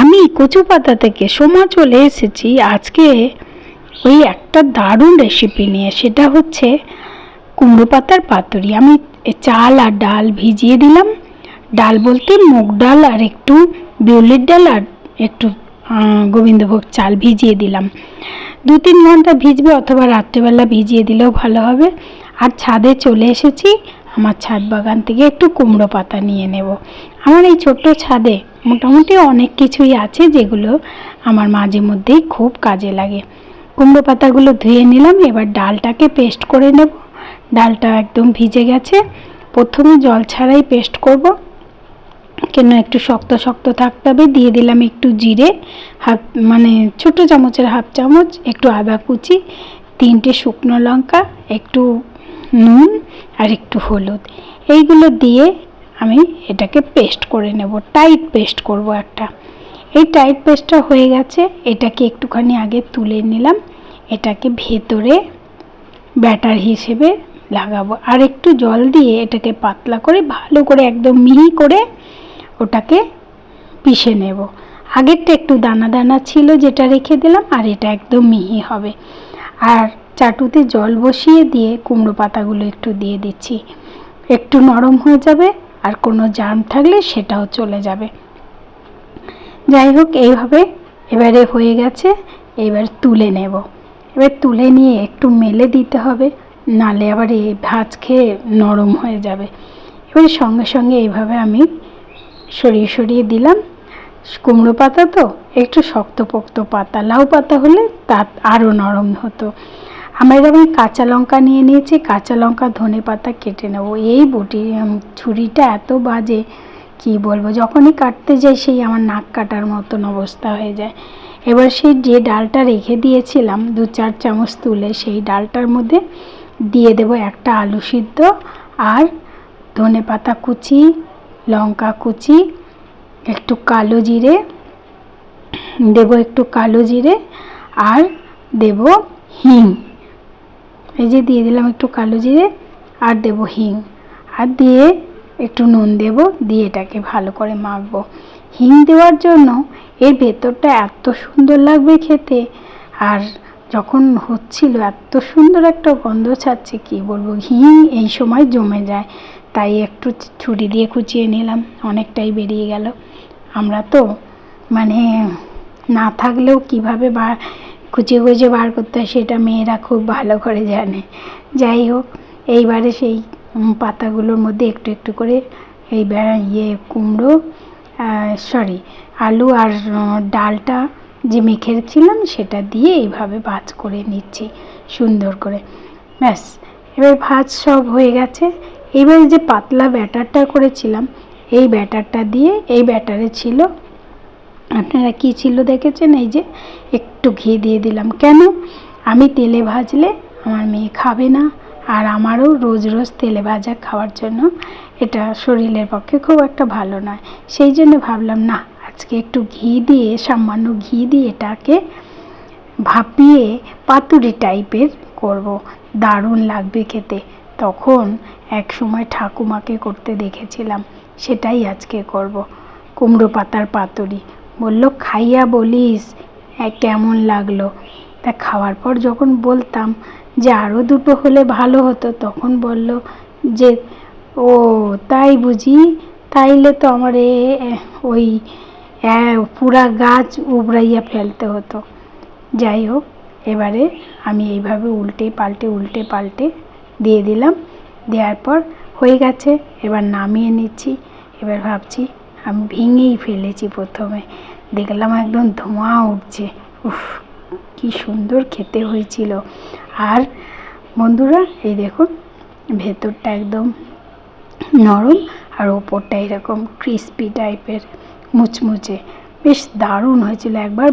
আমি কচু পাতা থেকে সোমা চলে এসেছি। আজকে ওই একটা দারুণ রেসিপি নিয়ে। সেটা হচ্ছে কুমড়ো পাতার পাতুরি। আমি চাল আর ডাল ভিজিয়ে দিলাম। ডাল বলতে মুগ ডাল আর একটু বিউলির ডাল আর একটু গোবিন্দভোগ চাল ভিজিয়ে দিলাম। দু তিন ঘণ্টা ভিজবে অথবা রাত্রেবেলা ভিজিয়ে দিলেও ভালো হবে। আর ছাদে চলে এসেছি। আমার ছাদ বাগান থেকে একটু কুমড়ো পাতা নিয়ে নেব। আমার এই ছোট্ট ছাদে মোটামুটি অনেক কিছুই আছে যেগুলো আমার মাঝে মধ্যেই খুব কাজে লাগে। কুমড়ো পাতাগুলো ধুয়ে নিলাম, এবার ডালটাকে পেস্ট করে নেব। ডালটা একদম ভিজে গেছে। প্রথমে জল ছাড়াই পেস্ট করব। কেন একটু শক্ত শক্ত থাকতে হবে, দিয়ে দিলাম একটু জিরে, হাফ মানে ছোট চামচের হাফ চামচ, একটু আদা কুচি, তিনটে শুকনো লঙ্কা, একটু নুন আর একটু হলুদ। এইগুলো দিয়ে আমি এটাকে পেস্ট করে নেব। টাইট পেস্ট করব একটা। এই টাইট পেস্টটা হয়ে গেছে। এটাকে একটুখানি আগে তুলে নিলাম। এটাকে ভেতরে ব্যাটার হিসেবে লাগাবো। আর একটু জল দিয়ে এটাকে পাতলা করে ভালো করে একদম মিহি করে ওটাকে পিষে নেব। আগেরটা একটু দানা দানা ছিল যেটা রেখে দিলাম, আর এটা একদম মিহি হবে। আর চাটুতে জল বসিয়ে দিয়ে কুমড়ো পাতাগুলো একটু দিয়ে দিচ্ছি। একটু নরম হয়ে যাবে আর কোনো জার্ম থাকলে সেটাও চলে যাবে। যাই হোক, এইভাবে এবারে হয়ে গেছে। এবার তুলে নেব। এবার তুলে নিয়ে একটু মেলে দিতে হবে, নালে আবার এই ভাজ খেয়ে নরম হয়ে যাবে। এবার সঙ্গে সঙ্গে এইভাবে আমি সরিয়ে সরিয়ে দিলাম। কুমড়ো পাতা তো, একটু শক্তপোক্ত পাতা, লাউ পাতা হলে তা আরও নরম হতো। আমরা এরকম কাঁচা লঙ্কা নিয়ে নিয়েছি, কাঁচা লঙ্কা, ধনে পাতা কেটে নেব। এই বটি ছুরিটা এত বাজে, কি বলব? যখনই কাটতে যাই, সেই আমার নাক কাটার মতন অবস্থা হয়ে যায়। এবার সেই যে ডালটা রেখে দিয়েছিলাম, দু চার চামচ তুলে, সেই ডালটার মধ্যে দিয়ে দেবো একটা আলু সিদ্ধ আর ধনে পাতা কুচি, লঙ্কা কুচি, একটু কালো জিরে, দেব একটু কালো জিরে আর দেব হিং। যে দিয়ে দিলাম একটু কালো জিরে আর দেব হিং। আর দিয়ে একটু নুন দেব, দিয়ে এটাকে ভালো করে মাখবো। হিং দেওয়ার জন্য এর ভেতরটা এত সুন্দর লাগবে খেতে। আর যখন হচ্ছিল এত সুন্দর একটা গন্ধ ছাড়ছে, কি বলব, হিং এই সময় জমে যায়। তাই একটু ছুরি দিয়ে কুচিয়ে নিলাম, অনেকটাই বেরিয়ে গেল। আমরা তো মানে না থাকলেও কীভাবে বা কুচিয়ে কুচিয়ে বার করতে হয়, সেটা মেয়েরা খুব ভালো করে জানে। যাই হোক, এইবারে সেই পাতাগুলোর মধ্যে একটু একটু করে এই ইয়ে কুমড়ো সরি আলু আর ডালটা যে মেখেছিলাম সেটা দিয়ে এইভাবে ভাজ করে নিচ্ছি, সুন্দর করে। ব্যাস, এবার ভাজ সব হয়ে গেছে। এবার যে পাতলা ব্যাটারটা করেছিলাম, এই ব্যাটারটা দিয়ে, এই ব্যাটারে ছিল আপনারা কী ছিল দেখেছেন? এই যে একটু ঘি দিয়ে দিলাম। কেন? আমি তেলে ভাজলে আমার মেয়ে খাবে না, আর আমারও রোজ রোজ তেলে ভাজা খাওয়ার জন্য এটা শরীরের পক্ষে খুব একটা ভালো নয়। সেই জন্য ভাবলাম, না, আজকে একটু ঘি দিয়ে, সামান্য ঘি দিয়ে এটাকে ভাপিয়ে পাতুরি টাইপের করব। দারুণ লাগবে খেতে। তখন এক সময় ঠাকুমাকে করতে দেখেছিলাম, সেটাই আজকে করব। কুমড়ো পাতার পাতুরি। বলল খাইয়া বলিস "হ্যাঁ, কেমন লাগল? তা খাওয়ার পর যখন বলতাম যে আরও দুটো হলে ভালো হতো তখন বলল যে ও তাই বুঝি? তাইলে তো আমার এ- ওই পুরা গাছ উবড়াইয়া ফেলতে হতো। যাই হোক এবারে আমি এইভাবে উল্টে পাল্টে উল্টে পাল্টে দিয়ে দিলাম। দেওয়ার পর হয়ে গেছে এবার নামিয়ে নিচ্ছি। এবার ভাবছি আমি ভেঙেই ফেলেছি প্রথমে। দেখলাম একদম ধোঁয়া উঠছে। উফ, কি সুন্দর খেতে হয়েছিল। আর বন্ধুরা, এই দেখুন, ভেতরটা একদম নরম আর ওপরটা এরকম ক্রিস্পি টাইপের মুচমুচে। বেশ দারুণ হয়েছিল একবার।